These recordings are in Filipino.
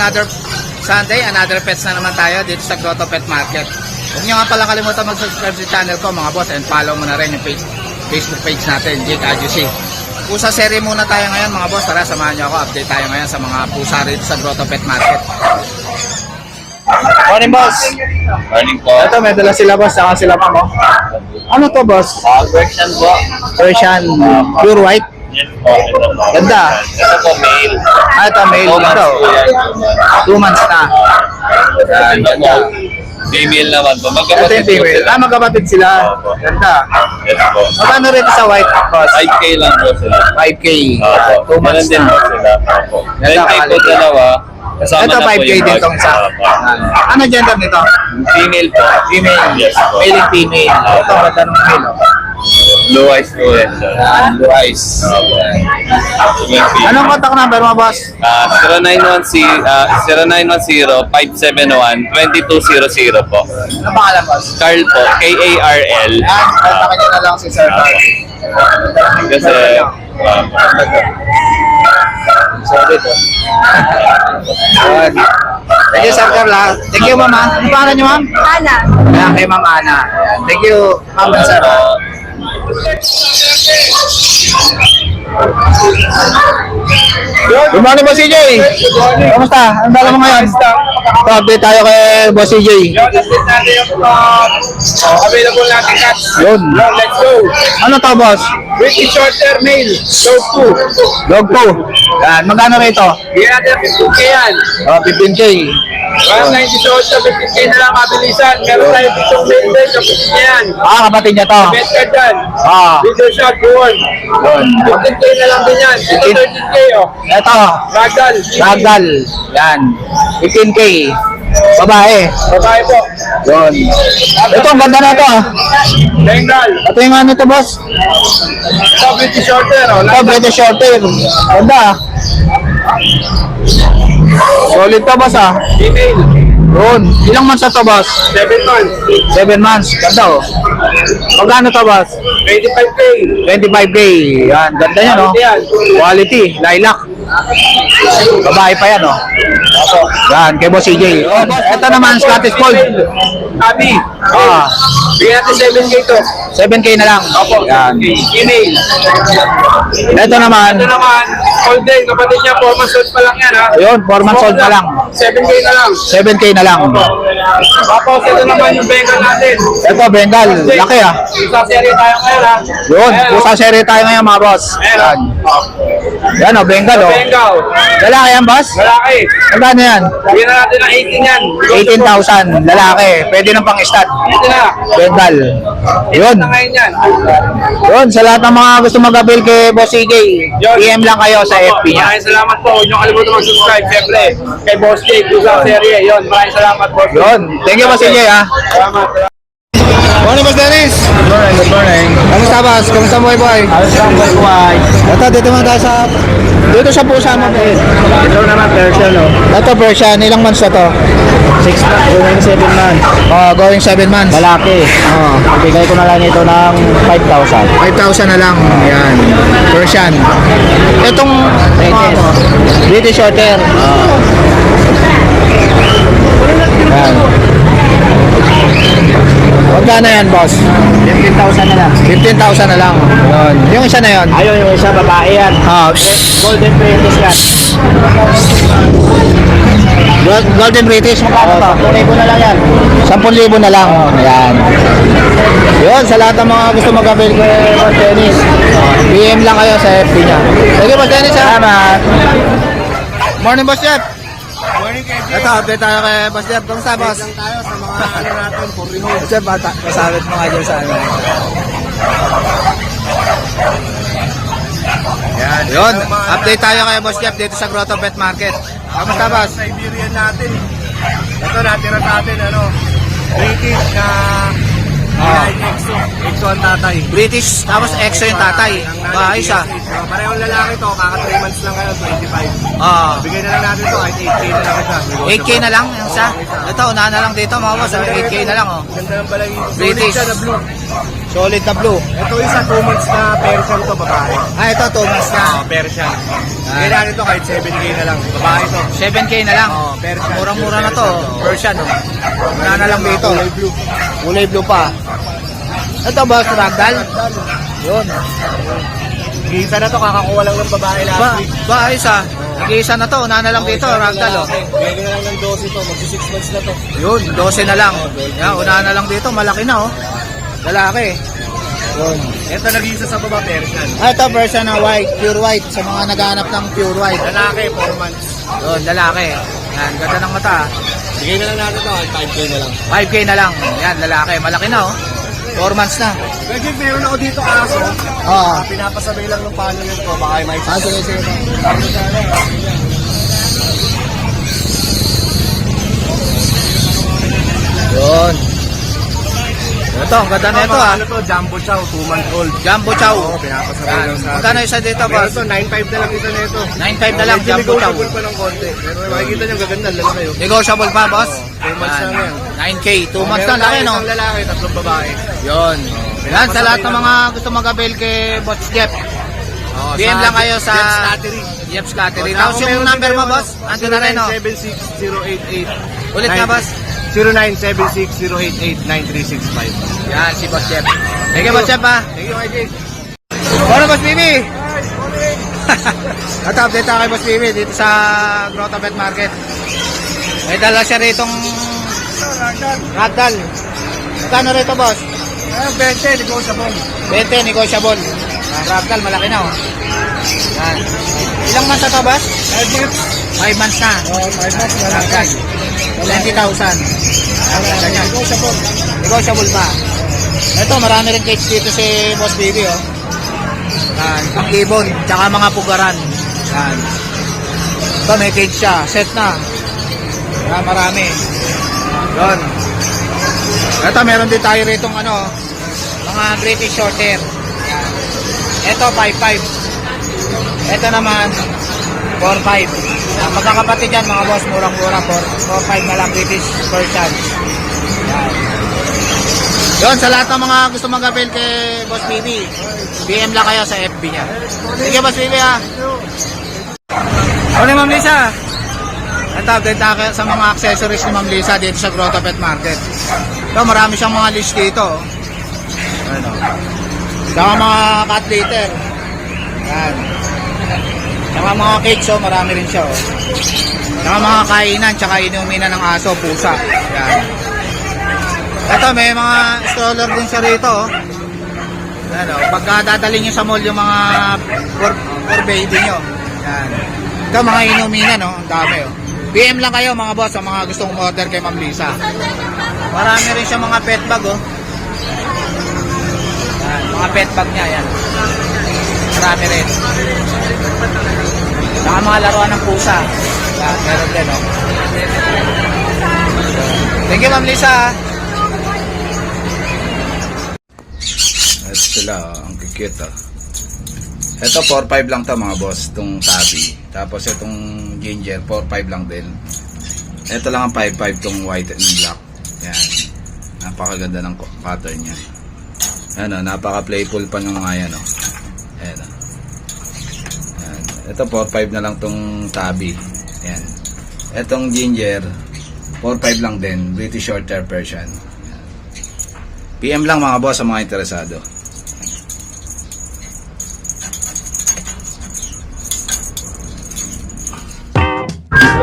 another Sunday, another pets na naman tayo dito sa Grotto Pet Market. Huwag nyo nga pala kalimutan mag-subscribe sa channel ko mga boss and follow mo na rin yung page, Facebook page natin, Jake Adjusi. Pusa series muna tayo ngayon mga boss. Tara, samahan nyo ako. Update tayo ngayon sa mga pusa rito sa Grotto Pet Market. Morning boss! Morning po. Ito, may dala sila boss, saka sila ma'am. oh. Ano to boss? Uh, version po. Persian pure white. Yes po. Ito po. Ganda. Ito po, male. Ah, ito, male Two ito. months po yan. Two months na. Yan, Ito po. ganda. Female naman po. Ito Magkapatid yung po female. sila. Ah, magkapatid sila. Opo. Ganda. Yes po. Magkano rin sa white boss? 5K lang po sila. 5K. Opo. Two Meron months din na. po sila. Opo. Ganda, 10K po quality. dalawa. Kasama Ito na po 5K yung din bag. tong isa. Opo. Yan. Ano gender nito? Female po. Female. Yes po. Male and female. Ito, ganda ng male. oh. Blue eyes po yan. sir. Yan, blue eyes. Opo. Yung female. Anong contact number mo, boss? Ah, 0910 ah, 0910-571-2200 po. Ano pangalan, boss? Carl po, K-A-R-L. Yan, kontakin nyo na lang si Sir Carl. Kasi, ah, Solid, oh. Yan. Thank you, Sir Carl. ah. Thank you, ma'am. ah. Ano pangalan niyo, ma'am? Ana. Ayan, kay Ma'am Ana. Ayan. Thank you, ma'am sir. ah. Good morning, Boss CJ. Kamusta? Ang dala mo ngayon? Ito, update tayo kay Boss CJ. Yun, update natin yung uh, available natin cats. Yun. Yun, let's go. Ano to, boss? British Shorter Male, Dog 2. Dog po. Yan, magkano rito? Bigyan natin 15k yan. Oh, 15K. 198, 15k na lang mabilisan. Meron tayo dito male din, kapatid niya yan. Ah, kapatid niya to. Bet ka dyan. Ah, Video shot, buwan. yun. 15k na lang din yan. Ito 15. 13k oh. Ito, Ragdoll. Ragdoll. Yan. 15K. Babae. Babae po. Yun. Ito, ang ganda na to. ah. Bengal. Ito yung ano to, boss? Ito British Shorter oh. Ito, British Shorter. Ganda. ah. Solid to, boss ah. Female. Yun. Ilang months na to, boss? 7 months. 7 months. Ganda oh. Magkano to, boss? 25k. 25K. Yan, ganda yan. Yan. Quality, lilac. Babae pa yan, oh. Yan, kay Boss CJ. Oh, boss, ito naman, Scottish Fold. Abi. Ah, Bigyan natin 7k to. 7K na lang. Opo. Yan. Email. Ito naman, Ito naman, old day, kapatid niya, 4 months old pa lang yan ha. yun, 4 months old pa lang. 7K na lang. 7K na lang. Tapos ito naman yung Bengal natin. Ito, Bengal. Laki ah. Isa serie tayo ngayon ha. Yun, Ayan, pusa serie tayo ngayon mga boss. Ayan, Yan. Yan oh, Bengal oh. Bengal. Lalaki yan, boss? Lalaki. Magkano yan? Bigyan na natin ng 18 yan. 18,000. Lalaki. Pwede nang pang-stud. Ito na. Bengal. Yun. Na ngayon yan. Yun, sa lahat ng mga gusto mag-avail kay Boss CJ, PM lang kayo sa FB niya. Maraming salamat po. Huwag niyo kalimutan mag-subscribe. Siyempre, kay Boss Jake, Pusa Serie. Yun, maraming salamat, Boss. Yun. Thank you, Boss CJ, ha. Salamat. Morning, Boss Dennis. Good morning, good morning. Kamusta, Boss? Kamusta boy? Ayos lang, boy, boy. Ito, dito man tayo sa... Dito sa pusa mo, boy. Ito naman, Persian, no? Ito, Persian. Ilang months na to? 6 months, going 7 months. Oh, going 7 months. Malaki. Oh, Bigay ko na lang ito ng 5,000. 5,000 na lang. Yan. Persian. Itong... British. ano, British Shorter. Yan. Magkano yan, boss? 15,000 na lang. 15,000 na lang. Yun. Yung isa na yun. Ayun, yung isa, babae yan. Ah, Golden Princess yan. Gold- Golden British, magkano to? Tunay ko na lang yan. 10,000 na lang. Ayan. Yun, sa lahat ng mga gusto mag-avail kay Boss Dennis, PM lang kayo sa FB niya. Sige, Boss Dennis, ha? Salamat. Morning, Boss Jeff. Morning. Ito, update tayo kay Boss Jeff. Kamusta, Boss? lang tayo sa mga ano natin for. Boss Jeff, bata, kasabit mo nga dyan sa ano. Yan, yun. Update tayo kay Boss Jeff dito sa Grotto Pet Market. Kamusta, Boss? Siberian natin. Ito natira sa atin, ano, British na Ah. Pinay Exo. Exo ang tatay. British, tapos EXO yung tatay. Maayos, ah. So, parehong lalaki to, kaka 3 months lang kayo, 25. Ah. Bigay na lang natin to, kahit 8K na lang isa. 8K na lang yung isa. Ito, unahan na lang dito mga boss. ah. 8K na lang oh. Ganda ng balay. British. Sulit siya na blue. Solid na blue. Ito isa 2 months na Persian to, babae. Ah, ito, 2 months na. Oh, Persian. Kailangan ito kahit 7K na lang. Babae to. 7K na lang. Oh, Persian. Murang-mura na to. Persian, oh. Wala na lang dito. Kulay blue. Kulay blue pa. Ito ba, ragdoll? Yun. Kita na to, kakakuha lang ng babae last Ba, week. ba, isa. Nag-iisa na to. Una na lang dito, ragdoll, oh. Bigyan na lang ng 12 to, magsi 6 months na to. Yun, 12 na lang. Yan, una na lang dito. Malaki na, oh. Lalaki. Yun. Ito nag-isa sa baba Persian. Ah, ito, version na white. Pure white. Sa mga naghahanap ng pure white. Lalaki, 4 months. Yun, lalaki. Yan, ganda ng mata. ah. Bigyan na lang natin to, 5K na lang. 5K na lang. Yan, lalaki. Malaki na, oh. 4 months na. Medyo meron ako dito aso. Oo. Ah, pinapasabay lang ng follower ko, baka may Ah, sige, sige. Yun. Ito, ang ganda na ito ah. Ano to, Jumbo Chow, 2 month old. Jumbo Chow. Oo, pinapasabay Yan. lang sa Magkano isa dito, boss? ito, 9.5 na lang isa na ito. 9.5 na lang, Medyo Jumbo Chow. negotiable pa ng konti. Pero makikita nyo, gaganda, lalaki yun. Negotiable pa, boss? two months Yan. na yan. 9K. 2 months na, laki, no? Isang lalaki, tatlong babae. Yun. Yan, sa lahat ng mga gusto mag-avail kay Boss Jeff. Oh, PM lang kayo sa. Jeff's Catering. Oh, Tapos yung number mo, boss? Ando na rin, no? 0976-088. Ulit nga, boss? 0976-088-9365. Yan, si Boss Jeff. Thank you, Boss Jeff, ha? Thank you, YJ. Ano, Boss Bibi? At update tayo kay Boss Bibi dito sa Grotto Pet Market. May dala siya ritong ragdoll. Magkano rito, boss? Ah, 20, negotiable. 20, negotiable. Ang ragdoll, malaki na, oh. Yan. Ilang months na to, boss? 5 months. 5 months na. Oh, 5 months na lang. Ragdoll. 20,000. Yan, ganyan. Negotiable. Negotiable pa. Ito, marami rin cage dito si Boss Baby, oh. Yan, ang ibon, tsaka mga pugaran. Yan. Ito, may cage siya. Set na. Yan, marami. Yun. Ito, meron din tayo rito ano, mga British Shorthair. Yan. Ito, 5'5". Ito naman, 4'5". Yan, magkakapatid yan, mga boss, murang-mura. 4'5 na lang British Persian. Yan. Yun, sa lahat ng mga gusto mag-avail kay Boss BB, PM lang kayo sa FB niya. Sige, Boss BB ha. Ano Ma'am Lisa? Update tayo sa mga accessories ni Ma'am Lisa dito sa Grotto Pet Market. Ito, marami siyang mga list dito. oh. Ano? Saka mga cat litter. Yan. Saka mga cakes, oh, marami rin siya. Oh. Saka mga kainan, tsaka inuminan ng aso, pusa. Yan. Ito, may mga stroller din siya rito. Oh. Ano, pagka dadalhin nyo sa mall yung mga for, for baby nyo. Yan. Ito, mga inuminan, no? Ang dami, oh. PM lang kayo, mga boss, sa mga gustong order kay Ma'am Lisa. Marami rin siya mga pet bag, oh. Yan, mga pet bag niya, yan. Marami rin. Saka mga laruan ng pusa. Yan, meron din, oh. Thank you, Ma'am Lisa. ah. Ito sila, oh. ang cute oh. Ito 4-5 lang to mga boss, itong tabi. Tapos itong ginger, 4-5 lang din. Ito lang ang 5-5 tong white and black. Yan. Napakaganda ng pattern niya. Ano, napaka-playful pa nung nga yan oh. Ito 4-5 na lang tong tabi. Yan. Itong ginger, 4-5 lang din. British Shorthair Persian. Yan. PM lang mga boss sa mga interesado.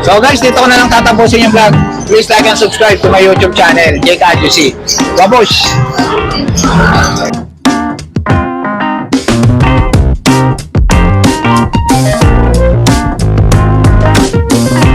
So guys, dito ko na lang tatapusin yung vlog. Please like and subscribe to my YouTube channel, Jake Adjusi. Babush!